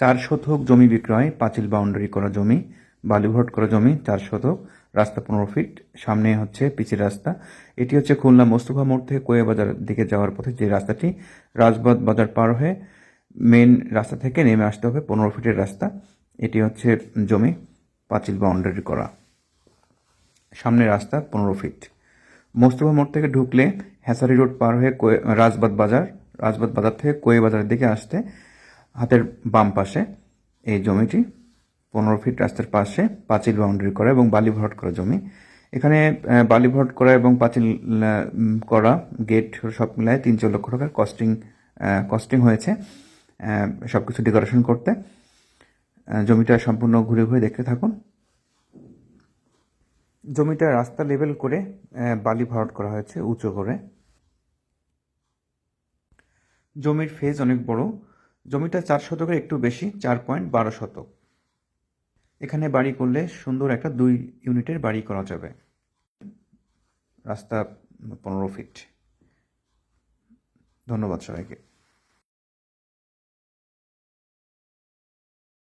চার শতক জমি বিক্রয়, পাঁচিল বাউন্ডারি করা জমি বালিভট করা জমি, চার শতক, রাস্তা পনেরো ফিট সামনে হচ্ছে পিচের রাস্তা। এটি হচ্ছে খুলনা মোস্তফা মোড় থেকে কোয়া বাজার দিকে যাওয়ার পথে যে রাস্তাটি রাজবাদ বাজার পার হয়ে মেন রাস্তা থেকে নেমে আসতে হবে পনেরো ফিটের রাস্তা। এটি হচ্ছে জমি, পাঁচিল বাউন্ডারি করা। সামনে রাস্তা পনেরো ফিট মোস্তফা মোড় থেকে ঢুকলে হ্যাসারি রোড পার হয়ে রাজবাদ বাজার রাজবাদ বাজার থেকে কোয়ে বাজারের দিকে আসতে হাতের বাম পাশে এই জমিটি, পনেরো ফিট রাস্তার পাশে পাঁচিল বাউন্ডারি করা এবং বালি ভরাট করা জমি। এখানে বালি ভরাট করা এবং পাঁচিল করা গেট সব মিলায় তিন চার লক্ষ টাকার কস্টিং কস্টিং হয়েছে সব কিছু ডেকোরেশন করতে। জমিটা সম্পূর্ণ ঘুরে ঘুরে দেখতে থাকুন। জমিটা রাস্তা লেভেল করে বালি ভরাট করা হয়েছে উঁচু করে। জমির ফেজ অনেক বড়। জমিটা চার শতকের একটু বেশি, চার পয়েন্ট বারো শতক। এখানে বাড়ি করলে সুন্দর একটা দুই ইউনিটের বাড়ি করা যাবে। রাস্তা পনেরো ফিট। ধন্যবাদ সবাইকে।